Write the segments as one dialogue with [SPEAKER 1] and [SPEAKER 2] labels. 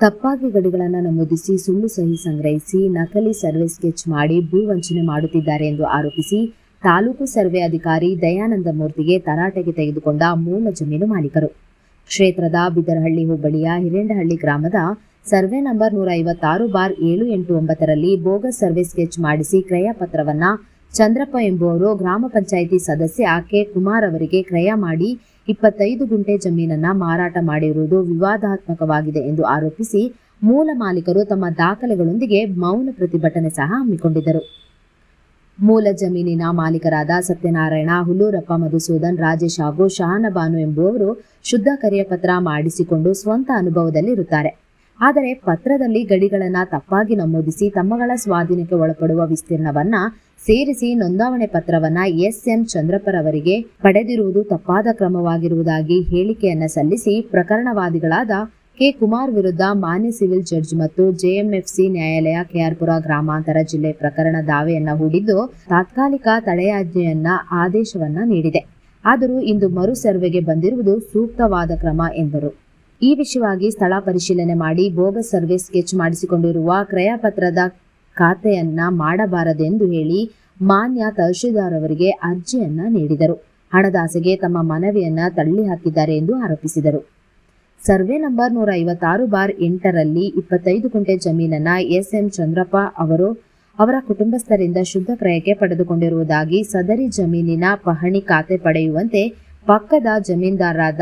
[SPEAKER 1] ತಪ್ಪಾಗಿ ಗಡಿಗಳನ್ನು ನಮೂದಿಸಿ, ಸುಳ್ಳು ಸಹಿ ಸಂಗ್ರಹಿಸಿ, ನಕಲಿ ಸರ್ವೆ ಸ್ಕೆಚ್ ಮಾಡಿ ಭೂ ವಂಚನೆ ಮಾಡುತ್ತಿದ್ದಾರೆ ಎಂದು ಆರೋಪಿಸಿ, ತಾಲೂಕು ಸರ್ವೆ ಅಧಿಕಾರಿ ದಯಾನಂದ ಮೂರ್ತಿಗೆ ತರಾಟೆಗೆ ತೆಗೆದುಕೊಂಡ ಮೂಲ ಜಮೀನು ಮಾಲೀಕರು. ಕ್ಷೇತ್ರದ ಬಿದರಹಳ್ಳಿ ಹೋಬಳಿಯ ಹಿರೇಂಡಹಳ್ಳಿ ಗ್ರಾಮದ ಸರ್ವೆ ನಂಬರ್ ನೂರ ಐವತ್ತಾರು ಬಾರ್ ಏಳು ಎಂಟು ಒಂಬತ್ತರಲ್ಲಿ ಬೋಗಸ್ ಸರ್ವೆ ಸ್ಕೆಚ್ ಮಾಡಿಸಿ ಕ್ರಯ ಪತ್ರವನ್ನ ಚಂದ್ರಪ್ಪ ಎಂಬುವರು ಗ್ರಾಮ ಪಂಚಾಯಿತಿ ಸದಸ್ಯ ಕೆ ಕುಮಾರ್ ಅವರಿಗೆ ಕ್ರಯ ಮಾಡಿ ಇಪ್ಪತ್ತೈದು ಗುಂಟೆ ಜಮೀನನ್ನ ಮಾರಾಟ ಮಾಡಿರುವುದು ವಿವಾದಾತ್ಮಕವಾಗಿದೆ ಎಂದು ಆರೋಪಿಸಿ ಮೂಲ ಮಾಲೀಕರು ತಮ್ಮ ದಾಖಲೆಗಳೊಂದಿಗೆ ಮೌನ ಪ್ರತಿಭಟನೆ ಸಹ ಹಮ್ಮಿಕೊಂಡಿದ್ದರು. ಮೂಲ ಜಮೀನಿನ ಮಾಲೀಕರಾದ ಸತ್ಯನಾರಾಯಣ, ಹುಲ್ಲೂರಪ್ಪ, ಮಧುಸೂದನ್, ರಾಜೇಶ್ ಹಾಗೂ ಶಹಾನಬಾನು ಎಂಬುವವರು ಶುದ್ಧ ಕರೆಯಪತ್ರ ಮಾಡಿಸಿಕೊಂಡು ಸ್ವಂತ ಅನುಭವದಲ್ಲಿರುತ್ತಾರೆ. ಆದರೆ ಪತ್ರದಲ್ಲಿ ಗಡಿಗಳನ್ನು ತಪ್ಪಾಗಿ ನಮೂದಿಸಿ ತಮ್ಮಗಳ ಸ್ವಾಧೀನಕ್ಕೆ ಒಳಪಡುವ ವಿಸ್ತೀರ್ಣವನ್ನ ಸೇರಿಸಿ ನೋಂದಾವಣೆ ಪತ್ರವನ್ನ ಎಸ್ಎಂ ಚಂದ್ರಪ್ಪರವರಿಗೆ ಪಡೆದಿರುವುದು ತಪ್ಪಾದ ಕ್ರಮವಾಗಿರುವುದಾಗಿ ಹೇಳಿಕೆಯನ್ನ ಸಲ್ಲಿಸಿ ಪ್ರಕರಣವಾದಿಗಳಾದ ಕೆ ಕುಮಾರ್ ವಿರುದ್ಧ ಮಾನ್ಯ ಸಿವಿಲ್ ಜಡ್ಜ್ ಮತ್ತು ಜೆಎಂಎಫ್ಸಿ ನ್ಯಾಯಾಲಯ ಕೆಆರ್ಪುರ ಗ್ರಾಮಾಂತರ ಜಿಲ್ಲೆ ಪ್ರಕರಣ ದಾವೆಯನ್ನ ಹೂಡಿದ್ದು ತಾತ್ಕಾಲಿಕ ತಡೆಯಾಜ್ಞೆಯನ್ನ ಆದೇಶವನ್ನ ನೀಡಿದೆ. ಆದರೂ ಇಂದು ಮರು ಸರ್ವೆಗೆ ಬಂದಿರುವುದು ಸೂಕ್ತವಾದ ಕ್ರಮ ಎಂದರು. ಈ ವಿಷಯವಾಗಿ ಸ್ಥಳ ಪರಿಶೀಲನೆ ಮಾಡಿ ಬೋಗಸ್ ಸರ್ವೆ ಸ್ಕೆಚ್ ಮಾಡಿಸಿಕೊಂಡಿರುವ ಕ್ರಯಪತ್ರದ ಖಾತೆಯನ್ನ ಮಾಡಬಾರದೆಂದು ಹೇಳಿ ಮಾನ್ಯ ತಹಶೀಲ್ದಾರ್ ಅವರಿಗೆ ಅರ್ಜಿಯನ್ನ ನೀಡಿದರು. ಹಣದಾಸೆಗೆ ತಮ್ಮ ಮನವಿಯನ್ನ ತಳ್ಳಿ ಹಾಕಿದ್ದಾರೆ ಎಂದು ಆರೋಪಿಸಿದರು. ಸರ್ವೆ ನಂಬರ್ ನೂರ ಐವತ್ತಾರು ಬಾರ್ ಎಂಟರಲ್ಲಿ ಇಪ್ಪತ್ತೈದು ಗುಂಟೆ ಜಮೀನನ್ನ ಎಸ್ ಎಂ ಚಂದ್ರಪ್ಪ ಅವರು ಅವರ ಕುಟುಂಬಸ್ಥರಿಂದ ಶುದ್ಧ ಕ್ರಯಕ್ಕೆ ಪಡೆದುಕೊಂಡಿರುವುದಾಗಿ ಸದರಿ ಜಮೀನಿನ ಪಹಣಿ ಖಾತೆ ಪಡೆಯುವಂತೆ ಪಕ್ಕದ ಜಮೀನ್ದಾರರಾದ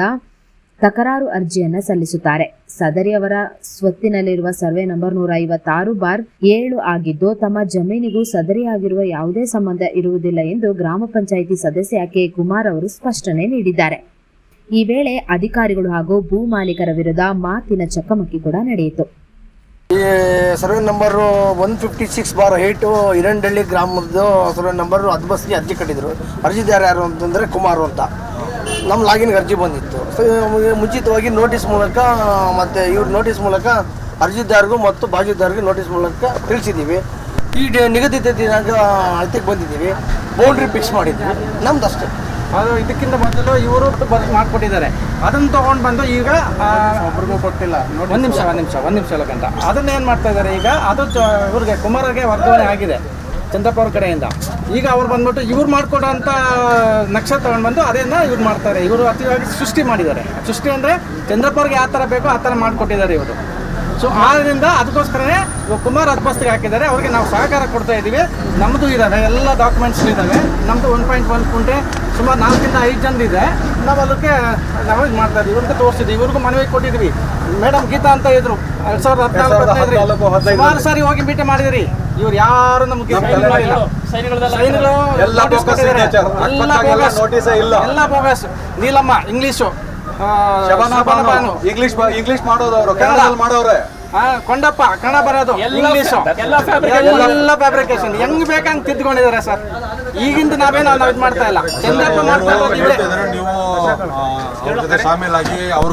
[SPEAKER 1] ತಕರಾರು ಅರ್ಜಿಯನ್ನ ಸಲ್ಲಿಸುತ್ತಾರೆ. ಸದರಿ ಅವರ ಸ್ವತ್ತಿನಲ್ಲಿರುವ ಸರ್ವೆ ನಂಬರ್ ನೂರ ಐವತ್ತಾರು ಬಾರ್ ಏಳು ಆಗಿದ್ದು, ತಮ್ಮ ಜಮೀನಿಗೂ ಸದರಿಯಾಗಿರುವ ಯಾವುದೇ ಸಂಬಂಧ ಇರುವುದಿಲ್ಲ ಎಂದು ಗ್ರಾಮ ಪಂಚಾಯಿತಿ ಸದಸ್ಯ ಕೆ. ಕುಮಾರ್ ಅವರು ಸ್ಪಷ್ಟನೆ ನೀಡಿದ್ದಾರೆ. ಈ ವೇಳೆ ಅಧಿಕಾರಿಗಳು ಹಾಗೂ ಭೂ ಮಾಲೀಕರ ವಿರುದ್ಧ ಮಾತಿನ ಚಕಮಕಿ ಕೂಡ ನಡೆಯಿತು.
[SPEAKER 2] ಈ survey number one fifty six bar eight Hirandalli ಗ್ರಾಮದ ಸರ್ವೆ ನಂಬರ್ ಹದ್ಬಸ್ಗೆ ಅರ್ಜಿ ಕಟ್ಟಿದ್ರು. ಅರ್ಜಿದಾರ ಯಾರು ಅಂತಂದರೆ ಕುಮಾರ್ ಅಂತ. ನಮ್ಮ ಲಾಗಿನ್ಗೆ ಅರ್ಜಿ ಬಂದಿತ್ತು. ಸೊ ಮುಂಚಿತವಾಗಿ ನೋಟಿಸ್ ಮೂಲಕ ಮತ್ತು ಇವ್ರ ನೋಟಿಸ್ ಮೂಲಕ ಅರ್ಜಿದಾರರಿಗೂ ಮತ್ತು ಬಾಜಿದಾರರಿಗೂ ನೋಟಿಸ್ ಮೂಲಕ ತಿಳಿಸಿದ್ದೀವಿ ಈ ಡೇ- ನಿಗದಿತ ದಿನಾಂಕ ಅಳತೆಗೆ ಬಂದಿದ್ದೀವಿ ಬೌಂಡ್ರಿ ಫಿಕ್ಸ್ ಮಾಡಿದ್ದೀವಿ ನಮ್ದು ಅಷ್ಟೇ.
[SPEAKER 3] ಅದು ಇದಕ್ಕಿಂತ ಮೊದಲು ಇವರು ಬರ್ದು ಮಾಡಿಕೊಟ್ಟಿದ್ದಾರೆ. ಅದನ್ನು ತೊಗೊಂಡು ಬಂದು ಈಗ ಒಬ್ರಿಗೂ ಕೊಟ್ಟಿಲ್ಲ. ಒಂದು ನಿಮಿಷ ಒಂದು ನಿಮಿಷ ಒಂದು ನಿಮಿಷ ಗಂಟ ಅದನ್ನ ಏನು ಮಾಡ್ತಾ ಇದ್ದಾರೆ ಈಗ ಅದು ಚ- ಇವ್ರಿಗೆ ಕುಮಾರಗೆ ವರ್ಗಾವಣೆ ಆಗಿದೆ. ಚಂದ್ರಪ್ಪ ಅವ್ರ ಕಡೆಯಿಂದ. ಈಗ ಅವ್ರು ಬಂದ್ಬಿಟ್ಟು ಇವ್ರು ಮಾಡ್ಕೊಡೋಂಥ ನಕ್ಷತ್ರ ತಗೊಂಡು ಬಂದು ಅದನ್ನ ಇವ್ರು ಮಾಡ್ತಾರೆ. ಇವರು ಅತಿಯಾಗಿ ಸೃಷ್ಟಿ ಮಾಡಿದ್ದಾರೆ. ಸೃಷ್ಟಿ ಅಂದರೆ ಚಂದ್ರಪ್ಪ ಅವ್ರಿಗೆ ಯಾವ ಥರ ಬೇಕೋ ಆ ಥರ ಮಾಡಿಕೊಟ್ಟಿದ್ದಾರೆ ಇವರು. ಸೊ ಆದ್ದರಿಂದ ಅದಕ್ಕೋಸ್ಕರನೇ ಕುಮಾರ್ ಅದ್ಭಸ್ತಿಗೆ ಹಾಕಿದ್ದಾರೆ. ಅವ್ರಿಗೆ ನಾವು ಸಹಕಾರ ಕೊಡ್ತಾ ಇದ್ದೀವಿ. ನಮ್ಮದು ಇದ್ದಾವೆ ಎಲ್ಲ ಡಾಕ್ಯುಮೆಂಟ್ಸ್ ಇದ್ದಾವೆ ನಮ್ಮದು ಒನ್ ಪಾಯಿಂಟ್ ಒನ್ ಕುಂಟೆ ಸುಮಾರು ನಾಲ್ಕಿಂದ ಐದು ಜನ ಇದೆ. ನಾವು ಅದಕ್ಕೆ ನಾವು ಇದು ಮಾಡ್ತಾ ಇದ್ದೀವಿ ಇವ್ರಿಗೆ ತೋರಿಸಿದ್ವಿ. ಇವ್ರಿಗೂ ಮನವಿ ಕೊಟ್ಟಿದ್ವಿ. ಮೇಡಮ್ ಗೀತಾ ಅಂತ ಇದ್ರು. ಎರಡು ಸಾವಿರದ ಹದಿನಾಲ್ಕು ಸುಮಾರು ಸಾರಿ ಹೋಗಿ ಭೇಟಿ ಮಾಡಿದಿರಿ. ಇವ್ರು
[SPEAKER 4] ಯಾರನ್ನ
[SPEAKER 3] notice
[SPEAKER 4] ಇಲ್ಲ.
[SPEAKER 3] ಎಲ್ಲ bogus Neelamma English.
[SPEAKER 4] English English ಮಾಡೋದವ್ರು ಕನ್ನಡದಲ್ಲಿ ಮಾಡೋರೆ.
[SPEAKER 3] ಕೊಂಡಪ್ಪ ಕನ್ನಡ ಬರೋದು. ಇಂಗ್ಲೀಷು ಎಲ್ಲ ಫ್ಯಾಬ್ರಿಕೇಶನ್ ಹೆಂಗ್ ಬೇಕಂಗ್ ತಿದ್ಕೊಂಡಿದ್ದಾರೆ ಸರ್? ಈಗಿಂದ ನಾವೇನು ನಾವು ಇದು ಮಾಡ್ತಾ ಇಲ್ಲ. ಚಂದ್ರಪ್ಪ ಮಾಡ್ತಾ ಇರೋದು ಇವರೇ.
[SPEAKER 4] ಆ, ಅವ್ರ ಜೊತೆ ಶಾಮೀಲಾಗಿ ಅವ್ರ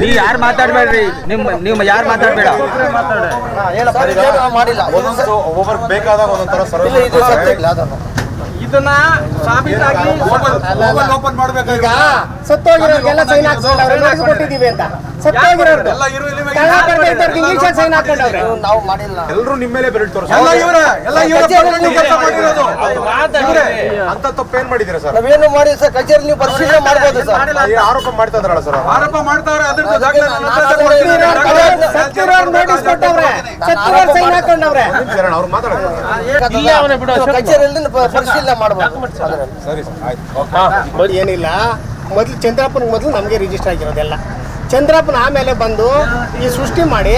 [SPEAKER 5] ನೀವು ಯಾರು ಮಾತಾಡ್ಬೇಡ್ರಿ? ನಿಮ್ ನೀವು ಯಾರು ಮಾತಾಡ್ಬೇಡ?
[SPEAKER 2] ಮಾಡಿಲ್ಲ.
[SPEAKER 4] ಒಂದೊಂದು ಒಬ್ಬೊಬ್ರಿಗೆ ಬೇಕಾದಾಗ ಒಂದೊಂದ್ ತರ ಸರ್ವ್
[SPEAKER 3] ಇದನ್ನ ಸಾಬೀತಾಗಿ
[SPEAKER 4] ಓಪನ್ ಮಾಡ್ಬೇಕಾಗ
[SPEAKER 6] ಸತ್ತೋಗಿರೋರ್ಗೆಲ್ಲ ಸೈನ್ ಅಂತ.
[SPEAKER 4] ಎಲ್ಲ ಇರು ಇಲ್ಲಿ
[SPEAKER 6] ಕಳ್ಳ ಬರ್ತಾ ಇದ್ದವ್ರಿಗೆ ಇಂಗ್ಲೀಷಲ್ಲಿ ಸೈನ್ ಹಾಕೊಂಡವ್ರೆ
[SPEAKER 2] ನಾವು ಮಾಡಿಲ್ಲ.
[SPEAKER 4] ಎಲ್ಲರೂ ನಿಮ್ಮ ಮೇಲೆ ಬೆರಳು ತೋರಿಸ
[SPEAKER 7] ಎಲ್ಲ ಇವರೇ ಎಲ್ಲ ಇವರೇ ನೀವು ಕೆಲಸ ಮಾಡಿರೋದು.
[SPEAKER 4] ಇವ್ರೇ ಅಂತ ತಪ್ಪೇನ್ ಮಾಡಿದ್ದೀರಾ ಸರ್?
[SPEAKER 2] ನಾವೇನು ಮಾಡಿ ಸರ್ ಕಚೇರಿ ನೀವು ಪರಿಶೀಲನೆ ಮಾಡ್ಬೋದು ಸರ್.
[SPEAKER 4] ಆರೋಪ ಮಾಡ್ತಾ ಇದ್ರಲ್ಲ ಸರ್?
[SPEAKER 7] ಆರೋಪ ಮಾಡ್ತಾವ್ರೆ
[SPEAKER 6] ನೋಟಿಸ್ ಕೊಟ್ಟವ್ರೆ. ಸೈನ್ ಹಾಕೊಂಡವ್ರೆ.
[SPEAKER 2] ಕಚೇರಿಯಲ್ಲಿ ಪ- ಪರಿಶೀಲನೆ ಮಾಡ್ಬೋದು. ಅದರಲ್ಲಿ
[SPEAKER 4] ಸರಿ ಸರ್ ಆಯ್ತು.
[SPEAKER 6] ಏನಿಲ್ಲ. ಮೊದಲು ಚಂದ್ರಪ್ಪನ ಮೊದಲು ನಮಗೆ ರಿಜಿಸ್ಟರ್ ಆಗಿರೋದೆಲ್ಲ. ಚಂದ್ರಪ್ಪನ ಆಮೇಲೆ ಬಂದು ಈ ಸೃಷ್ಟಿ ಮಾಡಿ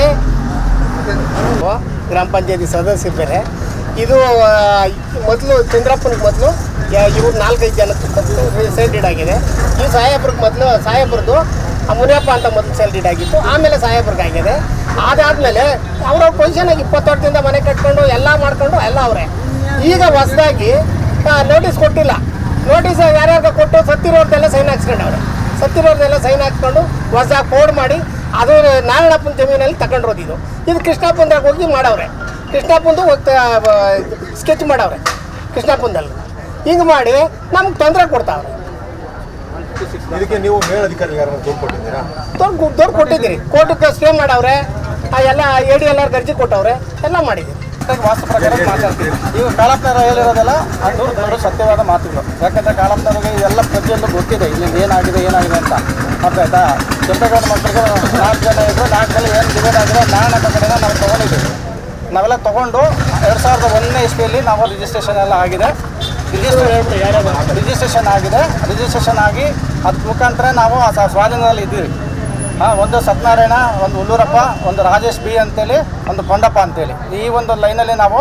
[SPEAKER 6] ಗ್ರಾಮ ಪಂಚಾಯತಿ ಸದಸ್ಯರು ಬೇರೆ. ಇದು ಮೊದಲು ಚಂದ್ರಪ್ಪನಿಗೆ ಮೊದಲು ಇವ್ರು ನಾಲ್ಕೈದು ಜನಕ್ಕೆ ಸೈಡೆಡ್ ಡೀಡ್ ಆಗಿದೆ. ಈ ಸಾಹೇಬ್ರಿಗೆ ಮೊದಲು ಸಾಹೇಬ್ರದ್ದು ಮುನಿಯಪ್ಪ ಅಂತ ಮೊದಲು ಸೇಲ್ ಡೀಡ್ ಆಗಿತ್ತು, ಆಮೇಲೆ ಸಾಹೇಬ್ರಿಗೆ ಆಗಿದೆ. ಅದಾದಮೇಲೆ ಅವ್ರ ಪೊಸಿಷನಾಗಿ ಇಪ್ಪತ್ತು ವರ್ಷದಿಂದ ಮನೆ ಕಟ್ಕೊಂಡು ಎಲ್ಲ ಮಾಡ್ಕೊಂಡು ಎಲ್ಲ ಅವರೇ. ಈಗ ಹೊಸದಾಗಿ ನೋಟಿಸ್ ಕೊಟ್ಟಿಲ್ಲ. ನೋಟಿಸ್ ಯಾರ್ಯಾರಿಗೆ ಕೊಟ್ಟು ಸತ್ತಿರೋರ್ದೆಲ್ಲ ಸೈನ್ ಹಾಕ್ಸ್ಕೊಂಡವ್ರೆ ಸತ್ತಿರೋರ್ದೆಲ್ಲ ಸೈನ್ ಹಾಕ್ಸ್ಕೊಂಡು ಹೊಸದಾಗಿ ಕೋಡ್ ಮಾಡಿ ಅದು ನಾರಾಯಣಪ್ಪನ ಜಮೀನಲ್ಲಿ ತಗೊಂಡಿರೋದು ಇದು ಇದು ಕೃಷ್ಣಪ್ಪಂದಾಗ ಹೋಗಿ ಮಾಡವ್ರೆ. ಕೃಷ್ಣಪ್ಪಂದು ಸ್ಕೆಚ್ ಮಾಡವ್ರೆ. ಕೃಷ್ಣಪ್ಪಂದಲ್ಲಿ. ಹಿಂಗೆ ಮಾಡಿ ನಮ್ಗೆ ತೊಂದರೆ ಕೊಡ್ತಾವ್ರೆ.
[SPEAKER 4] ಇದಕ್ಕೆ ನೀವು ಮೇಲಧಿಕಾರಿ ಯಾರನ್ನ ದೂರು ಕೊಟ್ಟಿದ್ದೀರಾ
[SPEAKER 6] ದೊಡ್ಡ ದೊಡ್ಡ ಕೊಟ್ಟಿದ್ದೀರಿ ಕೋರ್ಟ್ ಸ್ಟೇ ಮಾಡವ್ರೆ. ಆ ಎಲ್ಲ ಎ ಡಿ ಎಲ್ ಆರ್ ಅರ್ಜಿ ಕೊಟ್ಟವ್ರೆ. ಎಲ್ಲ ಮಾಡಿದ್ದೀರಿ
[SPEAKER 3] ಕರೆಕ್ಟಾಗಿ ವಾಸ್ತು ಪ್ರಕಾರ ಮಾತಾಡ್ತೀವಿ ಈಗ ಕಾಳಪ್ಪನವರು ಹೇಳಿರೋದೆಲ್ಲ ಅದು ದೊಡ್ಡ ಸತ್ಯವಾದ ಮಾತುಗಳು. ಯಾಕಂದ್ರೆ ಕಾಳಪ್ಪನವ್ರಿಗೆ ಇದೆಲ್ಲ ಪ್ರತಿಯೊಂದು ಗೊತ್ತಿದೆ. ಇಲ್ಲಿ ಏನಾಗಿದೆ ಏನಾಗಿದೆ ಅಂತ. ಅರ್ಥಾಯ್ತಾ ಕೆಂಪೇಗೌಡ ಮಕ್ಕಳಿಗೆ ನಾಲ್ಕು ಜನ ಇದ್ರು. ನಾಲ್ಕು ಜನ ಏನು ಡಿವೈಡ್ ಆಗಿದೆ ನಾರಾಯಣ ಕಡೆನ ನಾವು ತೊಗೊಂಡಿದ್ದೀವಿ. ನಾವೆಲ್ಲ ತೊಗೊಂಡು ಎರಡು ಸಾವಿರದ ಒಂದನೇ ಇಸ್ವಿಯಲ್ಲಿ ನಾವು ರಿಜಿಸ್ಟ್ರೇಷನ್ ಎಲ್ಲ ಆಗಿದೆ. ರಿಜಿಸ್ಟ್ರೇಷನ್ ರಿಜಿಸ್ಟ್ರೇಷನ್ ಆಗಿದೆ. ರಿಜಿಸ್ಟ್ರೇಷನ್ ಆಗಿ ಅದ್ರ ಮುಖಾಂತರ ನಾವು ಆ ಸ್ವಾಧೀನದಲ್ಲಿ ಇದ್ದೀವಿ. ಹಾಂ, ಒಂದು ಸತ್ಯನಾರಾಯಣ, ಒಂದು ಉಲ್ಲೂರಪ್ಪ, ಒಂದು ರಾಜೇಶ್ ಬಿ ಅಂತೇಳಿ, ಒಂದು ಕೊಂಡಪ್ಪ ಅಂತೇಳಿ. ಈ ಒಂದು ಲೈನಲ್ಲಿ ನಾವು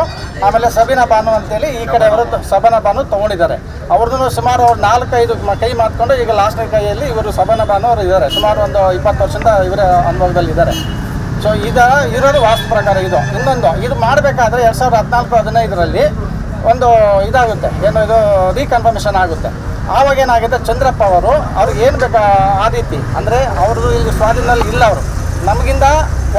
[SPEAKER 3] ಆಮೇಲೆ ಸಬಿನ ಬಾನು ಅಂತೇಳಿ ಈ ಕಡೆ ಅವರು ಸಬನ ಬಾನು ತೊಗೊಂಡಿದ್ದಾರೆ. ಅವ್ರದ್ದು ಸುಮಾರು ಅವ್ರು ನಾಲ್ಕೈದು ಕೈ ಮಾತ್ಕೊಂಡು ಈಗ ಲಾಸ್ಟ್ ಕೈಯಲ್ಲಿ ಇವರು ಸಬನ ಬಾನು ಅವರು ಇದ್ದಾರೆ. ಸುಮಾರು ಒಂದು ಇಪ್ಪತ್ತು ವರ್ಷದಿಂದ ಇವರ ಅನುಭವದಲ್ಲಿ ಇದ್ದಾರೆ. ಸೊ ಇದು ಇರೋದು ವಾಸ್ತು ಪ್ರಕಾರ ಇದು. ಇನ್ನೊಂದು, ಇದು ಮಾಡಬೇಕಾದ್ರೆ ಎರಡು ಸಾವಿರದ ಹದಿನಾಲ್ಕು, ಹದಿನೈದರಲ್ಲಿ ಒಂದು ಇದಾಗುತ್ತೆ. ಏನು ಇದು ರೀಕನ್ಫರ್ಮೇಷನ್ ಆಗುತ್ತೆ. ಆವಾಗ ಏನಾಗಿದೆ ಚಂದ್ರಪ್ಪ ಅವರು, ಅವ್ರಿಗೆ ಏನು ಬೇಕು ಆ ರೀತಿ ಅಂದರೆ ಅವ್ರದ್ದು ಇಲ್ಲಿ ಸ್ವಾಧೀನದಲ್ಲಿ ಇಲ್ಲ ಅವರು. ನಮಗಿಂದ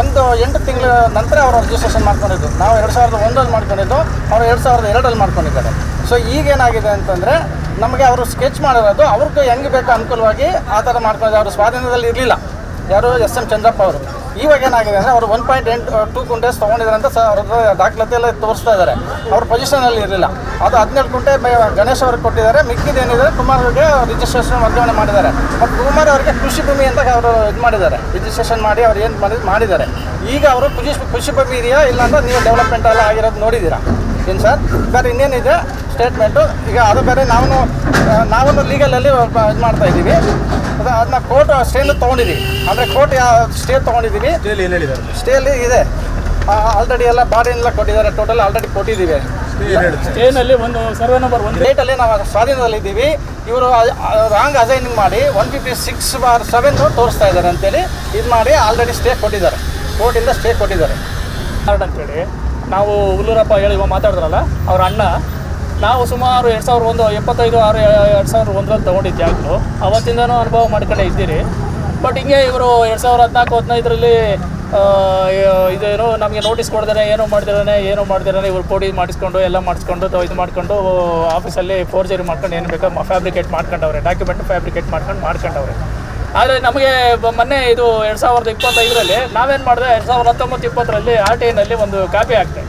[SPEAKER 3] ಒಂದು ಎಂಟು ತಿಂಗಳ ನಂತರ ಅವರು ರಿಜಿಸ್ಟ್ರೇಷನ್ ಮಾಡ್ಕೊಂಡಿದ್ದು. ನಾವು ಎರಡು ಸಾವಿರದ ಒಂದರಲ್ಲಿ ಮಾಡ್ಕೊಂಡಿದ್ದು, ಅವರು ಎರಡು ಸಾವಿರದ ಎರಡರಲ್ಲಿ ಮಾಡ್ಕೊಂಡಿದ್ದಾರೆ. ಸೊ ಈಗೇನಾಗಿದೆ ಅಂತಂದರೆ, ನಮಗೆ ಅವರು ಸ್ಕೆಚ್ ಮಾಡಿರೋದು ಅವ್ರಿಗೆ ಹೆಂಗೆ ಬೇಕು ಅನುಕೂಲವಾಗಿ ಆ ಥರ ಮಾಡ್ಕೊಂಡಿದ್ದಾರೆ. ಅವರು ಸ್ವಾಧೀನದಲ್ಲಿ ಇರಲಿಲ್ಲ. ಯಾರು ಎಸ್ ಎಂ ಚಂದ್ರಪ್ಪ ಅವರು. ಇವಾಗ ಏನಾಗಿದೆ ಅಂದರೆ ಅವರು ಒನ್ ಪಾಯಿಂಟ್ ಎಂಟು ಟೂ ಕುಂಟೆಸ್ ತೊಗೊಂಡಿದ್ದಾರೆ ಅಂತ ಸರ್, ಅವ್ರದ್ದು ದಾಖಲಾತಿ ಎಲ್ಲ ತೋರಿಸ್ತಾ ಇದ್ದಾರೆ ಅವ್ರ ಪೊಸಿಷನಲ್ಲಿ ಇರಲಿಲ್ಲ. ಅದು ಹದಿನೇಳು ಕುಂಟೆ ಗಣೇಶ್ ಅವ್ರಿಗೆ ಕೊಟ್ಟಿದ್ದಾರೆ. ಮಿಕ್ಕಿದೇನಿದೆ ಕುಮಾರ್ ಅವರಿಗೆ ರಿಜಿಸ್ಟ್ರೇಷನ್ ವರ್ಗಾವಣೆ ಮಾಡಿದ್ದಾರೆ. ಮತ್ತು ಕುಮಾರ್ ಅವರಿಗೆ ಕೃಷಿ ಭೂಮಿ ಅಂತ ಅವರು ಇದು ಮಾಡಿದ್ದಾರೆ. ರಿಜಿಸ್ಟ್ರೇಷನ್ ಮಾಡಿ ಅವ್ರು ಏನು ಮಾಡಿ ಮಾಡಿದ್ದಾರೆ. ಈಗ ಅವರು ಕೃಷಿ ಕೃಷಿ ಭೂಮಿ ಇದೆಯಾ ಇಲ್ಲ ಅಂತ ನೀವು ಡೆವಲಪ್ಮೆಂಟ್ ಎಲ್ಲ ಆಗಿರೋದು ನೋಡಿದ್ದೀರಾ? ಏನು ಸರ್? ಬೇರೆ ಇನ್ನೇನಿದೆ? ಸ್ಟೇಟ್ಮೆಂಟು ಈಗ ಅದು ಬೇರೆ ನಾವು ನಾವು ಲೀಗಲಲ್ಲಿ ಇದು ಮಾಡ್ತಾ ಇದ್ದೀವಿ. ಅದು ಅದನ್ನ ಕೋರ್ಟ್ ಸ್ಟೇನು ತೊಗೊಂಡಿದ್ದೀವಿ ಅಂದರೆ ಕೋರ್ಟ್ ಸ್ಟೇ ತೊಗೊಂಡಿದ್ದೀವಿ
[SPEAKER 4] ಸ್ಟೇಲಿ ಏನು ಹೇಳಿದ್ದಾರೆ?
[SPEAKER 3] ಸ್ಟೇಲಿ ಇದೆ. ಆಲ್ರೆಡಿ ಎಲ್ಲ ಬಾಡಿ ಎಲ್ಲ ಕೊಟ್ಟಿದ್ದಾರೆ. ಟೋಟಲ್ ಆಲ್ರೆಡಿ ಕೊಟ್ಟಿದ್ದೀವಿ.
[SPEAKER 8] ಸ್ಟೇನಲ್ಲಿ ಒಂದು ಸರ್ವೆ ನಂಬರ್ ಒಂದು.
[SPEAKER 3] ಡೇಟಲ್ಲಿ ನಾವು ಸ್ವಾಧೀನದಲ್ಲಿದ್ದೀವಿ ಇವರು ರಾಂಗ್ ಅಸೈನಿಂಗ್ ಮಾಡಿ one fifty six bar seven ತೋರಿಸ್ತಾ ಇದ್ದಾರೆ ಅಂತೇಳಿ ಇದು ಮಾಡಿ ಆಲ್ರೆಡಿ ಸ್ಟೇ ಕೊಟ್ಟಿದ್ದಾರೆ. ಕೋರ್ಟಿಂದ ಸ್ಟೇ ಕೊಟ್ಟಿದ್ದಾರೆ.
[SPEAKER 8] ಕಾರ್ಡ್ ಅಂತೇಳಿ. ನಾವು ಹುಲ್ಲೂರಪ್ಪ ಹೇಳಿ ಇವಾಗ ಮಾತಾಡಿದ್ರಲ್ಲ ಅವ್ರ ಅಣ್ಣ ನಾವು ಸುಮಾರು ಎರಡು ಸಾವಿರದ ಒಂದು, ಎಪ್ಪತ್ತೈದು, ಆರು, ಎರಡು ಸಾವಿರದ ಒಂದರಲ್ಲಿ ತೊಗೊಂಡಿದ್ದು ಜಾಗಗಳು ಅವತ್ತಿಂದನೂ ಅನುಭವ ಮಾಡ್ಕೊಂಡೇ ಇದ್ದೀರಿ. ಬಟ್ ಹಿಂಗೆ ಇವರು ಎರಡು ಸಾವಿರದ ಹದಿನಾಲ್ಕು, ಹದಿನೈದರಲ್ಲಿ ಇದೇನು ನಮಗೆ ನೋಟಿಸ್ ಕೊಡ್ತಾರೆ ಏನೋ ಮಾಡ್ದಿರೇ ಏನೋ ಮಾಡ್ದಿರೇ ಇವ್ರು ಪೋಡಿ ಮಾಡಿಸ್ಕೊಂಡು, ಎಲ್ಲ ಮಾಡಿಸ್ಕೊಂಡು ಇದು ಮಾಡ್ಕೊಂಡು, ಆಫೀಸಲ್ಲಿ ಫೋರ್ಜರಿ ಮಾಡ್ಕೊಂಡು, ಏನು ಬೇಕೋ ಫ್ಯಾಬ್ರಿಕೇಟ್ ಮಾಡ್ಕೊಂಡವ್ರೆ ಡಾಕ್ಯುಮೆಂಟ್ ಫ್ಯಾಬ್ರಿಕೇಟ್ ಮಾಡ್ಕೊಂಡು ಮಾಡ್ಕೊಂಡವ್ರೆ. ಆದರೆ ನಮಗೆ ಮೊನ್ನೆ ಇದು ಎರಡು ಸಾವಿರದ ಇಪ್ಪತ್ತೈದರಲ್ಲಿ ನಾವೇನು ಮಾಡಿದೆ, ಎರಡು ಸಾವಿರದ ಹತ್ತೊಂಬತ್ತು, ಇಪ್ಪತ್ತರಲ್ಲಿ ಆರ್ ಟಿ ಐನಲ್ಲಿ ಒಂದು ಕಾಪಿ ಹಾಕ್ತೆ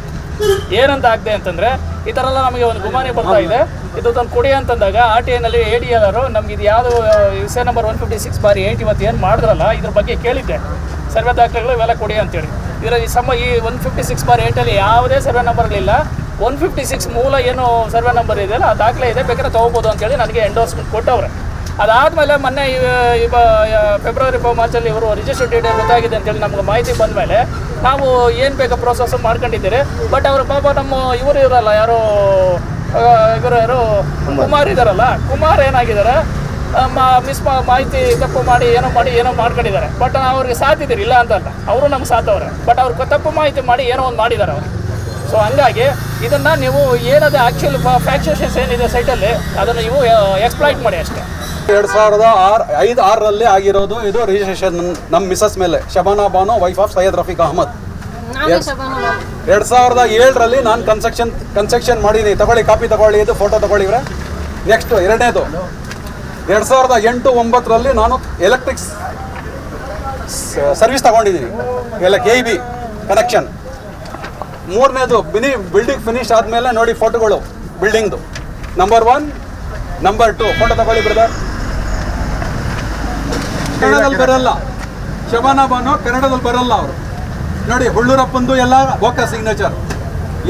[SPEAKER 8] ಏನಂತ ಆಗದೆ ಅಂತಂದರೆ, ಈ ಥರ ಎಲ್ಲ ನಮಗೆ ಒಂದು ಗುಮಾನಿ ಬರ್ತಾ ಇದೆ. ಇದು ತಂದು ಕೊಡಿ ಅಂತಂದಾಗ ಆರ್ ಟಿ ಐನಲ್ಲಿ ಎ ಡಿ ಎಲ್ ಆರು ನಮ್ಗೆ ಇದು ಯಾವುದು ವಿಷಯ ನಂಬರ್ ಒನ್ ಫಿಫ್ಟಿ ಸಿಕ್ಸ್ ಬಾರಿ ಏಯ್ಟಿ ಇವತ್ತು ಏನು ಮಾಡಿದ್ರಲ್ಲ, ಇದ್ರ ಬಗ್ಗೆ ಕೇಳಿದ್ದೆ. ಸರ್ವೆ ದಾಖಲೆಗಳು ಇವೆಲ್ಲ ಕೊಡಿ ಅಂತೇಳಿ. ಇದರ ಈ ಸಮ, ಈ ಒನ್ ಫಿಫ್ಟಿ ಸಿಕ್ಸ್ ಬಾರ್ ಏಯ್ಟಲ್ಲಿ ಯಾವುದೇ ಸರ್ವೆ ನಂಬರ್ಗಳಿಲ್ಲ ಒನ್ ಫಿಫ್ಟಿ ಸಿಕ್ಸ್ ಮೂಲ ಏನು ಸರ್ವೆ ನಂಬರ್ ಇದೆಯಲ್ಲ, ಆ ದಾಖಲೆ ಇದೆ, ಬೇಕಾದ್ರೆ ತೊಗೋಬೋದು ಅಂತೇಳಿ ನನಗೆ ಎಂಡೋರ್ಸ್ಮೆಂಟ್ ಕೊಟ್ಟವ್ರೆ. ಅದಾದಮೇಲೆ ಮೊನ್ನೆ ಇವ- ಇವ ಫೆಬ್ರವರಿ ಮಾರ್ಚಲ್ಲಿ ಇವರು ರಿಜಿಸ್ಟರ್ ಡೇಟ್ ಗೊತ್ತಾಗಿದೆ ಅಂತೇಳಿ ನಮ್ಗೆ ಮಾಹಿತಿ ಬಂದ ಮೇಲೆ ನಾವು ಏನು ಬೇಕೋ ಪ್ರೋಸೆಸ್ ಮಾಡ್ಕೊಂಡಿದ್ದೀರಿ. ಬಟ್ ಅವರು ಪಾಪ ನಮ್ಮ ಇವರು ಇರಲ್ಲ ಯಾರು ಇವರು ಯಾರು ಕುಮಾರ್. ಇದಾರಲ್ಲ ಕುಮಾರ್ ಏನಾಗಿದ್ದಾರೆ ಮಿಸ್ ಮಾಹಿತಿ ತಪ್ಪು ಮಾಡಿ ಏನೋ ಮಾಡಿ ಏನೋ ಮಾಡ್ಕೊಂಡಿದ್ದಾರೆ. ಬಟ್ ಅವ್ರಿಗೆ ಸಾತಿದ್ದೀರಿ ಇಲ್ಲ ಅಂತಲ್ಲ. ಅವರು ನಮ್ಗೆ ಸಾತವ್ರೆ ಬಟ್ ಅವ್ರಿಗೆ ತಪ್ಪು ಮಾಹಿತಿ ಮಾಡಿ ಏನೋ ಒಂದು ಮಾಡಿದ್ದಾರೆ ಅವರು. ಸೊ ಹಂಗಾಗಿ ಇದನ್ನು ನೀವು ಏನದೇ ಆ್ಯಕ್ಚುಲ್ ಫ್ಯಾಕ್ಚುಯೇಷನ್ಸ್ ಏನಿದೆ ಸೈಟಲ್ಲಿ ಅದನ್ನು ನೀವು ಎಕ್ಸ್ಪ್ಲಾಯ್ಟ್ ಮಾಡಿ ಅಷ್ಟೇ.
[SPEAKER 7] ಎರಡ್ ಸಾವಿರದ ಆರ್ ಐದು ಆರರಲ್ಲಿ ಆಗಿರೋದು ಇದು ರಿಜಿಸ್ಟ್ರೇಷನ್ ನಮ್ಮ ಮಿಸಸ್ ಮೇಲೆ. Shabana Banu wife of Syed Rafiq Ahmed. ಎರಡ್ ಸಾವಿರದ ಏಳರಲ್ಲಿ ನಾನು ಕನ್ಸ್ಟ್ರಕ್ಷನ್ ಕನ್ಸ್ಟ್ರಕ್ಷನ್ ಮಾಡಿದ್ದೀನಿ. ತಗೊಳ್ಳಿ ಕಾಪಿ ತಗೊಳ್ಳಿ ಇದು ಫೋಟೋ ತಗೊಳ್ಳಿವ್ರೆ ನೆಕ್ಸ್ಟ್ ಎರಡನೇದು. ಎರಡ್ ಸಾವಿರದ ಎಂಟು ಒಂಬತ್ತರಲ್ಲಿ ನಾನು ಎಲೆಕ್ಟ್ರಿಕ್ಸ್ ಸರ್ವಿಸ್ ತಗೊಂಡಿದ್ದೀನಿ. ಎಲ್ಲ ಕೆ ಬಿ ಕನೆಕ್ಷನ್ ಮೂರನೇದು ಬಿನಿ ಬಿಲ್ಡಿಂಗ್ ಫಿನಿಶ್ ಆದಮೇಲೆ ನೋಡಿ ಫೋಟೋಗಳು ಬಿಲ್ಡಿಂಗ್ದು number one number two photo ತಗೊಳ್ಳಿ ಬ್ರದರ್ ಕನ್ನಡದಲ್ಲಿ ಬರಲ್ಲ. ಶಬಾನಾ ಬಾನು ಕನ್ನಡದಲ್ಲಿ ಬರಲ್ಲ ಅವರು. ನೋಡಿ ಹುಳ್ಳೂರಪ್ಪಂದು ಎಲ್ಲ ಬೋಕ ಸಿಗ್ನೇಚರ್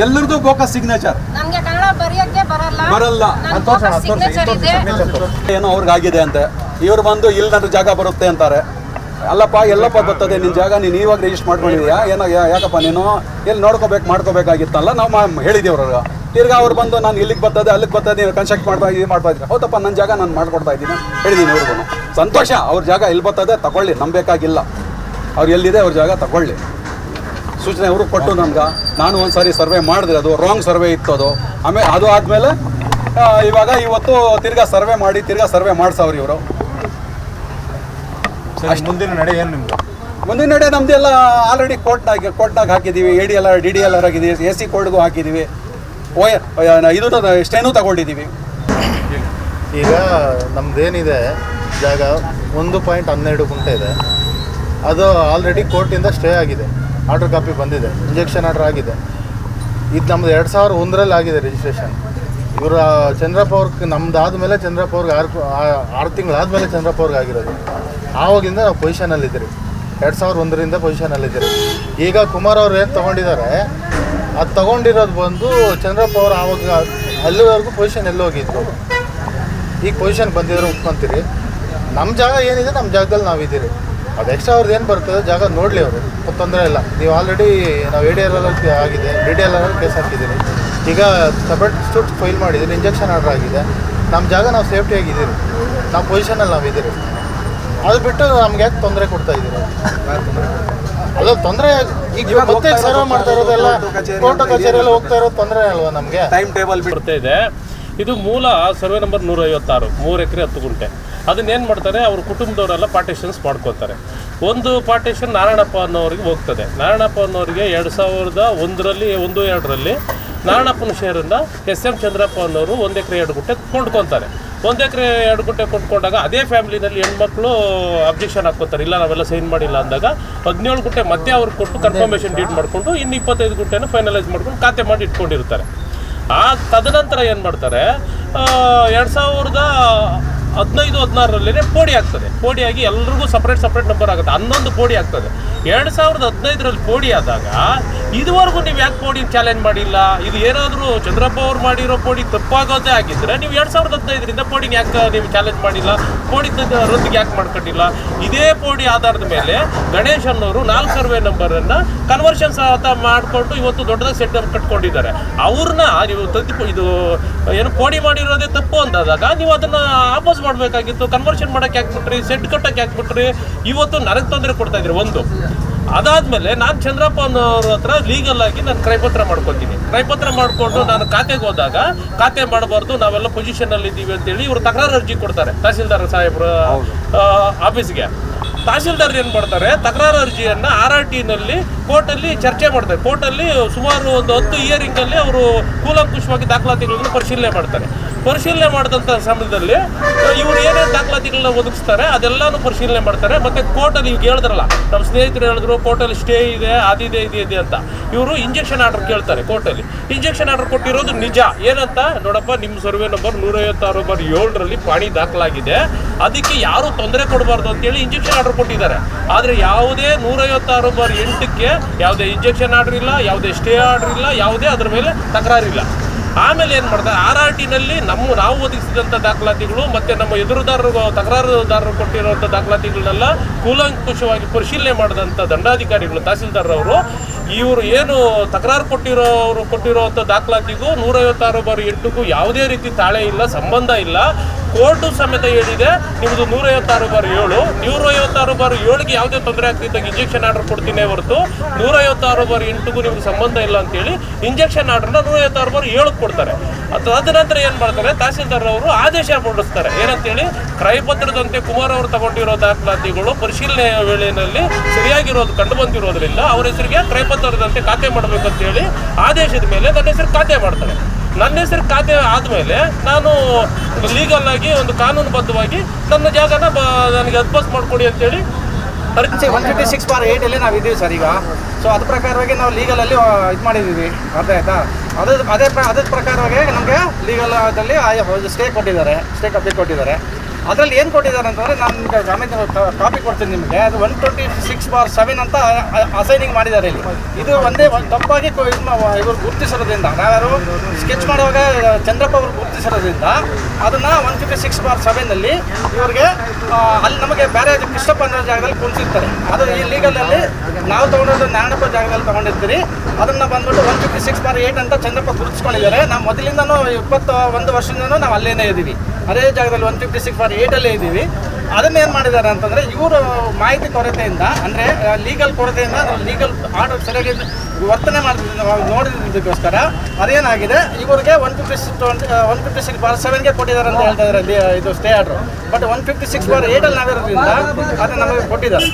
[SPEAKER 7] ಎಲ್ಲರದು ಬೋಕ ಸಿಗ್ನೇಚರ್
[SPEAKER 9] ನಮ್ಗೆ ಕನ್ನಡ ಬರೆಯಕ್ಕೆ ಬರಲ್ಲ.
[SPEAKER 7] ಏನೋ ಅವ್ರಿಗಾಗಿದೆ ಅಂತೆ. ಇವ್ರು ಬಂದು ಇಲ್ಲಿ ನನ್ನ ಜಾಗ ಬರುತ್ತೆ ಅಂತಾರೆ. ಅಲ್ಲಪ್ಪ ಎಲ್ಲಪ್ಪ ಬರ್ತದೆ ನಿನ್ನ ಜಾಗ ನೀನು ಇವಾಗ ರಿಜಿಸ್ಟರ್ ಮಾಡ್ಕೊಂಡಿದ್ಯಾ ಏನೋ ಯಾ- ಯಾಕಪ್ಪ ನೀನು? ಎಲ್ಲಿ ನೋಡ್ಕೋಬೇಕು ಮಾಡ್ಕೋಬೇಕಾಗಿತ್ತಲ್ಲ? ನಾವು ಮಾ- ಹೇಳಿದ್ದೀವಿ ಅವ್ರಿಗೆ ತಿರ್ಗಾ ಅವ್ರು ಬಂದು ನಾನು ಇಲ್ಲಿಗೆ ಬರ್ತದೆ ಅಲ್ಲಿಗೆ ಬರ್ತದೆ ನೀವು ಕನ್ಸ್ಟ್ರಕ್ಟ್ ಮಾಡ್ತಾ ಇದು ಮಾಡ್ತಾ ಇದ್ದೀನಿ ಹೌದಪ್ಪ ನನ್ನ ಜಾಗ ನಾನು ಮಾಡ್ಕೊಡ್ತಾ ಇದ್ದೀನಿ. ಹೇಳಿದ್ದೀನಿ ಅವ್ರಿಗೂ ಸಂತೋಷ ಅವ್ರ ಜಾಗ ಎಲ್ಲಿ ಬರ್ತದೆ ತಗೊಳ್ಳಿ ನಂಬೇಕಾಗಿಲ್ಲ ಅವ್ರು ಎಲ್ಲಿದೆ ಅವ್ರ ಜಾಗ ತಗೊಳ್ಳಿ. ಸೂಚನೆ ಅವರು ಕೊಟ್ಟು ನಮ್ಗೆ. ನಾನು ಒಂದು ಸಾರಿ ಸರ್ವೆ ಮಾಡಿದ್ರೆ ಅದು ರಾಂಗ್ ಸರ್ವೆ ಇತ್ತು ಅದು ಆಮೇಲೆ ಅದು ಆದಮೇಲೆ ಇವಾಗ ಇವತ್ತು ತಿರ್ಗಾ ಸರ್ವೆ ಮಾಡಿ ತಿರ್ಗಾ ಸರ್ವೆ ಮಾಡ್ಸವ್ರಿ ಇವರು.
[SPEAKER 4] ಮುಂದಿನ ನಡೆ ಏನು ನಿಮ್ದು?
[SPEAKER 7] ಮುಂದಿನ ನಡೆ ನಮ್ದೆಲ್ಲ ಆಲ್ರೆಡಿ ಕೋರ್ಟ್ನಾಗ ಕೋರ್ಟ್ನಾಗ ಹಾಕಿದ್ದೀವಿ A D L R D D L R ಆಗಿದ್ದೀವಿ ಎ ಸಿ ಕೋರ್ಟ್ಗೂ ಹಾಕಿದ್ದೀವಿ ಓ ಇದು ಸ್ಟೇನೂ ತಗೊಂಡಿದ್ದೀವಿ
[SPEAKER 10] ಈಗ ನಮ್ದೇನಿದೆ ಜಾಗ ಒಂದು ಪಾಯಿಂಟ್ ಹನ್ನೆರಡು ಗುಂಟೆ ಇದೆ. ಅದು ಆಲ್ರೆಡಿ ಕೋರ್ಟಿಂದ ಸ್ಟೇ ಆಗಿದೆ. ಆರ್ಡರ್ ಕಾಪಿ ಬಂದಿದೆ. ಇಂಜೆಕ್ಷನ್ ಆರ್ಡರ್ ಆಗಿದೆ. ಇದು ನಮ್ಮದು ಎರಡು ಸಾವಿರ ಒಂದರಲ್ಲಿ ಆಗಿದೆ ರಿಜಿಸ್ಟ್ರೇಷನ್ ಇವರು ಚಂದ್ರಪ್ಪ ಅವ್ರಿಗೆ ನಮ್ದು ಆದಮೇಲೆ ಚಂದ್ರಪ್ಪ ಅವ್ರಿಗೆ ಆರು ಆರು ತಿಂಗಳಾದಮೇಲೆ ಚಂದ್ರಪ್ಪ ಅವ್ರಿಗೆ ಆಗಿರೋದು. ಆವಾಗಿಂದ ನಾವು ಪೊಸಿಷನಲ್ಲಿದ್ದೀರಿ ಎರಡು ಸಾವಿರ ಒಂದರಿಂದ ಪೊಸಿಷನಲ್ಲಿದ್ದೀರಿ ಈಗ ಕುಮಾರ್ ಅವ್ರು ಏನು ತೊಗೊಂಡಿದ್ದಾರೆ ಅದು ತೊಗೊಂಡಿರೋದು ಬಂದು ಚಂದ್ರಪ್ಪ ಅವರು ಆವಾಗ ಅಲ್ಲಿವರೆಗೂ ಪೊಸಿಷನ್ ಎಲ್ಲೋಗಿದ್ರು ಈಗ ಪೊಸಿಷನ್ ಬಂದಿದ್ರೆ ಒಪ್ಕೊಂತೀರಿ. ನಮ್ಮ ಜಾಗ ಏನಿದೆ ನಮ್ಮ ಜಾಗದಲ್ಲಿ ನಾವಿದ್ದೀರಿ ಅದು ಎಕ್ಸ್ಟ್ರಾ ಅವ್ರದ್ದು ಏನು ಬರ್ತದೆ ಜಾಗ ನೋಡಲಿ ಅವರು ತೊಂದರೆ ಇಲ್ಲ. ನೀವು ಆಲ್ರೆಡಿ ನಾವು ಎ ಡಿ ಎಲ್ ಆಗಿದೆ ಡಿ ಡಿ ಎಲ್ ಕೇಸ್ ಹಾಕಿದ್ದೀರಿ ಈಗ ಸಪ್ರೇಟ್ ಸ್ಟೂಟ್ ಫೈಲ್ ಮಾಡಿದ್ದೀರಿ ಇಂಜೆಕ್ಷನ್ ಆರ್ಡರ್ ಆಗಿದೆ. ನಮ್ಮ ಜಾಗ ನಾವು ಸೇಫ್ಟಿ ಆಗಿದ್ದೀರಿ ನಾವು ಪೊಸಿಷನಲ್ಲಿ ನಾವು ಇದ್ದೀರಿ ಅದು ಬಿಟ್ಟು ನಮ್ಗೆ ಯಾಕೆ ತೊಂದರೆ ಕೊಡ್ತಾ ಇದ್ದೀರಿ ಅಲ್ಲ ತೊಂದರೆ ಈಗ ಮತ್ತೆ ಸರ್ವ್ ಮಾಡ್ತಾ ಇರೋದೆಲ್ಲ ಕೋರ್ಟ್ ಕಚೇರಿ ಎಲ್ಲ ಹೋಗ್ತಾ ಇರೋದು ತೊಂದರೆ ಅಲ್ವಾ ನಮಗೆ?
[SPEAKER 7] ಟೈಮ್ ಟೇಬಲ್ ಬಿಡ್ತಾ
[SPEAKER 11] ಬರ್ತಾ ಇದೆ. ಇದು ಮೂಲ ಸರ್ವೆ ನಂಬರ್ ನೂರೈವತ್ತಾರು. ಮೂರು ಎಕರೆ ಹತ್ತು ಗುಂಟೆ. ಅದನ್ನೇನು ಮಾಡ್ತಾರೆ, ಅವ್ರ ಕುಟುಂಬದವರೆಲ್ಲ ಪಾರ್ಟಿಷನ್ಸ್ ಮಾಡ್ಕೋತಾರೆ ಒಂದು ಪಾರ್ಟಿಷನ್ ನಾರಾಯಣಪ್ಪ ಅನ್ನೋರಿಗೆ ಹೋಗ್ತದೆ. ನಾರಾಯಣಪ್ಪ ಅನ್ನೋರಿಗೆ ಎರಡು ಸಾವಿರದ ಒಂದರಲ್ಲಿ ಒಂದು, ಎರಡರಲ್ಲಿ ನಾರಾಯಣಪ್ಪನ ಶೇರನ್ನು ಎಸ್ ಎಂ ಚಂದ್ರಪ್ಪ ಅನ್ನೋರು ಒಂದು ಎಕರೆ ಎರಡು ಗುಂಟೆ ಕೊಂಡ್ಕೊತಾರೆ ಒಂದು ಎಕರೆ ಎರಡು ಗುಂಟೆ ಕೊಂಡ್ಕೊಂಡಾಗ ಅದೇ ಫ್ಯಾಮಿಲಿನಲ್ಲಿ ಹೆಣ್ಮಕ್ಳು ಅಬ್ಜೆಕ್ಷನ್ ಹಾಕ್ಕೋತಾರೆ ಇಲ್ಲ, ನಾವೆಲ್ಲ ಸೈನ್ ಮಾಡಿಲ್ಲ ಅಂದಾಗ ಹದಿನೇಳು ಗುಂಟೆ ಮತ್ತೆ ಅವ್ರಿಗೆ ಕೊಟ್ಟು ಕನ್ಫರ್ಮೇಷನ್ ಡೀಟ್ ಮಾಡಿಕೊಂಡು ಇನ್ನು ಇಪ್ಪತ್ತೈದು ಗುಂಟೆನ ಫೈನಲೈಸ್ ಮಾಡ್ಕೊಂಡು ಖಾತೆ ಮಾಡಿ ಇಟ್ಕೊಂಡಿರ್ತಾರೆ. ಆ ತದನಂತರ ಏನು ಮಾಡ್ತಾರೆ ಎರಡು ಸಾವಿರದ ಹದಿನೈದು ಹದಿನಾರರಲ್ಲಿ ಪೋಡಿ ಆಗ್ತದೆ. ಪೋಡಿಯಾಗಿ ಎಲ್ರಿಗೂ ಸಪ್ರೇಟ್ ಸಪ್ರೇಟ್ ನಂಬರ್ ಆಗುತ್ತೆ. ಹನ್ನೊಂದು ಪೋಡಿ ಆಗ್ತದೆ. ಎರಡು ಸಾವಿರದ ಹದಿನೈದರಲ್ಲಿ ಪೋಡಿ ಆದಾಗ, ಇದುವರೆಗೂ ನೀವು ಯಾಕೆ ಪೋಡಿ ಚಾಲೆಂಜ್ ಮಾಡಿಲ್ಲ? ಇದು ಏನಾದರೂ ಚಂದ್ರಪ್ಪ ಅವ್ರು ಮಾಡಿರೋ ಪೋಡಿ ತಪ್ಪಾಗೋದೇ ಆಗಿದ್ರೆ ನೀವು ಎರಡು ಸಾವಿರದ ಹದಿನೈದರಿಂದ ಪೋಡಿನ ಯಾಕೆ ನೀವು ಚಾಲೆಂಜ್ ಮಾಡಿಲ್ಲ? ಪೋಡಿ ರದ್ದಿಗೆ ಯಾಕೆ ಮಾಡ್ಕೊಂಡಿಲ್ಲ? ಇದೇ ಪೋಡಿ ಆಧಾರದ ಮೇಲೆ ಗಣೇಶ್ ಅನ್ನೋರು ನಾಲ್ಕು ಸರ್ವೆ ನಂಬರನ್ನು ಕನ್ವರ್ಷನ್ ಸಹ ಮಾಡಿಕೊಂಡು ಇವತ್ತು ದೊಡ್ಡದಾಗಿ ಸೆಟ್ ಕಟ್ಕೊಂಡಿದ್ದಾರೆ. ಅವ್ರನ್ನ ನೀವು ತದ್ದು ಇದು ಏನು ಪೋಡಿ ಮಾಡಿರೋದೇ ತಪ್ಪು ಅಂತಾದಾಗ ನೀವು ಅದನ್ನು ಆಪೋಸ್ ಮಾಡಬೇಕಾಗಿತ್ತು. ಕನ್ವರ್ಷನ್ ಮಾಡಕ್ಕೆ ಹಾಕ್ಬಿಟ್ರಿ ಸೆಟ್ ಕಟ್ಟಕ್ಕೆ ಹಾಕ್ಬಿಟ್ರಿ ಇವತ್ತು ನನಗೆ ತೊಂದರೆ ಕೊಡ್ತಾ ಇದ್ರಿ ಒಂದು ಅದಾದ್ಮೇಲೆ ನಾನು ಚಂದ್ರಪ್ಪ ಅನ್ನೋರ ಹತ್ರ ಲೀಗಲ್ ಆಗಿ ನಾನು ಕ್ರೈಪತ್ರ ಮಾಡ್ಕೊತೀನಿ. ಕ್ರೈಪತ್ರ ಮಾಡಿಕೊಂಡು ನಾನು ಖಾತೆಗೆ ಹೋದಾಗ ಖಾತೆ ಮಾಡಬಾರ್ದು ನಾವೆಲ್ಲ ಪೊಸಿಷನ್ ಅಲ್ಲಿ ಇದ್ದೀವಿ ಅಂತೇಳಿ ಇವರು ತಕರಾರು ಅರ್ಜಿ ಕೊಡ್ತಾರೆ ತಹಸೀಲ್ದಾರ್ ಸಾಹೇಬ್ರ ಆಫೀಸ್ಗೆ. ತಹಸೀಲ್ದಾರ್ ಏನು ಮಾಡ್ತಾರೆ ತಕರಾರು ಅರ್ಜಿಯನ್ನ ಆರ್ ಆರ್ ಟಿನಲ್ಲಿ ಕೋರ್ಟಲ್ಲಿ ಚರ್ಚೆ ಮಾಡ್ತಾರೆ. ಕೋರ್ಟಲ್ಲಿ ಸುಮಾರು ಒಂದು ಹತ್ತು ಇಯರಿಂಗಲ್ಲಿ ಅವರು ಕೂಲಂಕುಷವಾಗಿ ದಾಖಲಾತಿಗಳನ್ನು ಪರಿಶೀಲನೆ ಮಾಡ್ತಾರೆ. ಪರಿಶೀಲನೆ ಮಾಡಿದಂಥ ಸಮಯದಲ್ಲಿ ಇವರು ದಾಖಲಾತಿಗಳನ್ನ ಒದಗಿಸ್ತಾರೆ, ಅದೆಲ್ಲಾನು ಪರಿಶೀಲನೆ ಮಾಡ್ತಾರೆ. ಮತ್ತೆ ಕೋರ್ಟಲ್ಲಿ ಈಗ ಹೇಳಿದ್ರಲ್ಲ ನಮ್ಮ ಸ್ನೇಹಿತರು ಹೇಳಿದ್ರು, ಕೋರ್ಟಲ್ಲಿ ಸ್ಟೇ ಇದೆ ಅದಿದೆ ಇದೆ ಇದೆ ಅಂತ. ಇವರು ಇಂಜೆಕ್ಷನ್ ಆರ್ಡರ್ ಕೇಳ್ತಾರೆ ಕೋರ್ಟಲ್ಲಿ. ಇಂಜೆಕ್ಷನ್ ಆರ್ಡರ್ ಕೊಟ್ಟಿರೋದು ನಿಜ. ಏನಂತ? ನೋಡಪ್ಪ ನಿಮ್ಮ ಸರ್ವೆ ನಂಬರ್ ನೂರೈವತ್ತಾರು ಬಾರ್ ಏಳರಲ್ಲಿ ಪಾಣಿ ದಾಖಲಾಗಿದೆ. ಅದಕ್ಕೆ ಯಾರು ತೊಂದರೆ ಕೊಡಬಾರ್ದು ಅಂತೇಳಿ ಇಂಜೆಕ್ಷನ್ ಆರ್ಡರ್ ಕೊಟ್ಟಿದ್ದಾರೆ. ಆದರೆ ಯಾವುದೇ ನೂರೈವತ್ತಾರು ಬಾರ್ ಎಂಟಕ್ಕೆ ಯಾವುದೇ ಇಂಜೆಕ್ಷನ್ ಆರ್ಡರ್ ಇಲ್ಲ, ಯಾವುದೇ ಸ್ಟೇ ಆರ್ಡರ್ ಇಲ್ಲ, ಯಾವುದೇ ಅದರ ಮೇಲೆ ತಕರಾರಿಲ್ಲ. ಆಮೇಲೆ ಏನು ಮಾಡ್ತಾರೆ ಆರ್ ಆರ್ ಟಿನಲ್ಲಿ ನಮ್ಮ ನಾವು ಒದಗಿಸಿದಂಥ ದಾಖಲಾತಿಗಳು ಮತ್ತು ನಮ್ಮ ಎದುರುದಾರರು, ತಕರಾರುದಾರರು ಕೊಟ್ಟಿರುವಂಥ ದಾಖಲಾತಿಗಳನ್ನೆಲ್ಲ ಕೂಲಂಕುಷವಾಗಿ ಪರಿಶೀಲನೆ ಮಾಡಿದಂಥ ದಂಡಾಧಿಕಾರಿಗಳು, ತಹಸೀಲ್ದಾರ್ ಅವರು ಇವರು ಏನು ತಕರಾರು ಕೊಟ್ಟಿರೋ ಅವರು ಕೊಟ್ಟಿರೋವಂಥ ದಾಖಲಾತಿಗೂ ನೂರೈವತ್ತಾರು ಬಾರಿ ಎಂಟಕ್ಕೂ ಯಾವುದೇ ರೀತಿ ತಾಳೆ ಇಲ್ಲ, ಸಂಬಂಧ ಇಲ್ಲ. ಕೋರ್ಟು ಸಮೇತ ಹೇಳಿದೆ ನಿಮ್ಮದು ನೂರೈವತ್ತಾರು ಬಾರ್ ಏಳು. ನೂರೈವತ್ತಾರು ಬಾರ್ ಏಳಿಗೆ ಯಾವುದೇ ತೊಂದರೆ ಆಗ್ತಿದ್ದಾಗ ಇಂಜೆಕ್ಷನ್ ಆರ್ಡರ್ ಕೊಡ್ತೀನಿ ಹೊರತು ನೂರೈವತ್ತಾರು ಬಾರ್ ಎಂಟಿಗೂ ನಿಮ್ಗೆ ಸಂಬಂಧ ಇಲ್ಲ ಅಂತೇಳಿ ಇಂಜೆಕ್ಷನ್ ಆರ್ಡರ್ನ ನೂರೈವತ್ತಾರು ಬಾರ್ ಏಳಕ್ಕೆ ಕೊಡ್ತಾರೆ. ಅದು ತದನಂತರ ಏನು ಮಾಡ್ತಾರೆ, ತಹಸೀಲ್ದಾರ್ ಅವರು ಆದೇಶ ಹೊರಡಿಸ್ತಾರೆ. ಏನಂತೇಳಿ ಕ್ರಯಪತ್ರದಂತೆ ಕುಮಾರ್ ಅವರು ತಗೊಂಡಿರೋ ದಾಖಲಾತಿಗಳು ಪರಿಶೀಲನೆಯ ವೇಳೆಯಲ್ಲಿ ಸರಿಯಾಗಿರೋದು ಕಂಡು ಬಂದಿರೋದ್ರಿಂದ ಅವರ ಹೆಸರಿಗೆ ಕ್ರಯಪತ್ರದಂತೆ ಖಾತೆ ಮಾಡಬೇಕಂತೇಳಿ ಆದೇಶದ ಮೇಲೆ ನನ್ನ ಹೆಸರು ಖಾತೆ ಮಾಡ್ತಾರೆ. ನನ್ನ ಹೆಸರು ಖಾತೆ ಆದಮೇಲೆ ನಾನು ಲೀಗಲ್ ಆಗಿ ಒಂದು ಕಾನೂನುಬದ್ಧವಾಗಿ ನನ್ನ ಜಾಗನ ನನಗೆ ಅದ್ಬಸ್ ಮಾಡಿಕೊಡಿ ಅಂತೇಳಿ
[SPEAKER 3] ಅರ್ಜಿ ಒನ್ ಫಿಫ್ಟಿ ಸಿಕ್ಸ್ ಏಯ್ಟಲ್ಲಿ ನಾವು ಇದ್ದೀವಿ ಸರ್ ಈಗ. ಸೊ ಅದ್ರ ಪ್ರಕಾರವಾಗಿ ನಾವು ಲೀಗಲಲ್ಲಿ ಇದು ಮಾಡಿದ್ದೀವಿ. ಅರ್ಥ ಆಯ್ತಾ? ಅದೇ ಅದೇ ಅದ್ರ ಪ್ರಕಾರವಾಗಿ ನಮಗೆ ಲೀಗಲ್ ಲೀಗಲದಲ್ಲಿ ಸ್ಟೇ ಕೊಟ್ಟಿದ್ದಾರೆ. ಸ್ಟೇ ಕಾಪಿ ಕೊಟ್ಟಿದ್ದಾರೆ. ಅದರಲ್ಲಿ ಏನು ಕೊಟ್ಟಿದ್ದಾರೆ ಅಂತಂದರೆ ನಾನು ನಿಮಗೆ ಗ್ರಾಮೀಣ ಕಾಪಿ ಕೊಡ್ತೀನಿ ನಿಮಗೆ. ಅದು one twenty six bar seven ಅಂತ ಅಸೈನಿಂಗ್ ಮಾಡಿದ್ದಾರೆ ಇಲ್ಲಿ. ಇದು ಒಂದೇ ತಪ್ಪಾಗಿ ಇವರು ಗುರುತಿಸಿರೋದ್ರಿಂದ, ನಾವ್ಯಾರು ಸ್ಕೆಚ್ ಮಾಡುವಾಗ ಚಂದ್ರಪ್ಪ ಅವರು ಗುರುತಿಸಿರೋದ್ರಿಂದ ಅದನ್ನು ಒನ್ ಫಿಫ್ಟಿ ಸಿಕ್ಸ್ ಬಾರ್ ಸೆವೆನಲ್ಲಿ ಇವ್ರಿಗೆ ಅಲ್ಲಿ ನಮಗೆ ಬೇರೆ ಕೃಷ್ಣಪ್ಪ ಅನ್ನೋ ಜಾಗದಲ್ಲಿ ಕುಣಿಸಿರ್ತಾರೆ ಅದು ಈ ಲೀಗಲಲ್ಲಿ ನಾವು ತೊಗೊಂಡಿರೋದು ನಾರಾಯಣಪ್ಪ ಜಾಗದಲ್ಲಿ ತೊಗೊಂಡಿರ್ತೀರಿ. ಅದನ್ನು ಬಂದ್ಬಿಟ್ಟು one fifty six bar eight ಅಂತ ಚಂದ್ರಪ್ಪ ಗುರುತಿಸ್ಕೊಂಡಿದ್ದಾರೆ. ನಾವು ಮೊದಲಿಂದನೂ ಇಪ್ಪತ್ತು ಒಂದು ವರ್ಷದಿಂದನೂ ನಾವು ಅಲ್ಲೇನೇ ಇದ್ದೀವಿ ಅದೇ ಜಾಗದಲ್ಲಿ ಒನ್ ಫಿಫ್ಟಿ ಸಿಕ್ಸ್ ಬಾರ್ ಏಯ್ಟಲ್ಲೇ ಇದ್ದೀವಿ. ಅದನ್ನ ಏನು ಮಾಡಿದ್ದಾರೆ ಅಂತಂದರೆ, ಇವರು ಮಾಹಿತಿ ಕೊರತೆಯಿಂದ, ಅಂದರೆ ಲೀಗಲ್ ಕೊರತೆಯಿಂದ ಲೀಗಲ್ ಆರ್ಡರ್ ಸರಿಯಾಗಿ ವರ್ತನೆ ನಾವು ನೋಡಿದ್ದಕ್ಕೋಸ್ಕರ ಅದೇನಾಗಿದೆ, ಇವರಿಗೆ one fifty six one fifty six bar ಸೆವೆನ್ಗೆ ಕೊಟ್ಟಿದ್ದಾರೆ ಅಂತ ಹೇಳ್ತಾ ಇದ್ದಾರೆ ಇದು stay order but one fifty six bar ಏಟಲ್ಲಿ ನಾವಿರೋದ್ರಿಂದ, ಅದನ್ನ ನಮಗೆ ಕೊಟ್ಟಿದ್ದಾರೆ.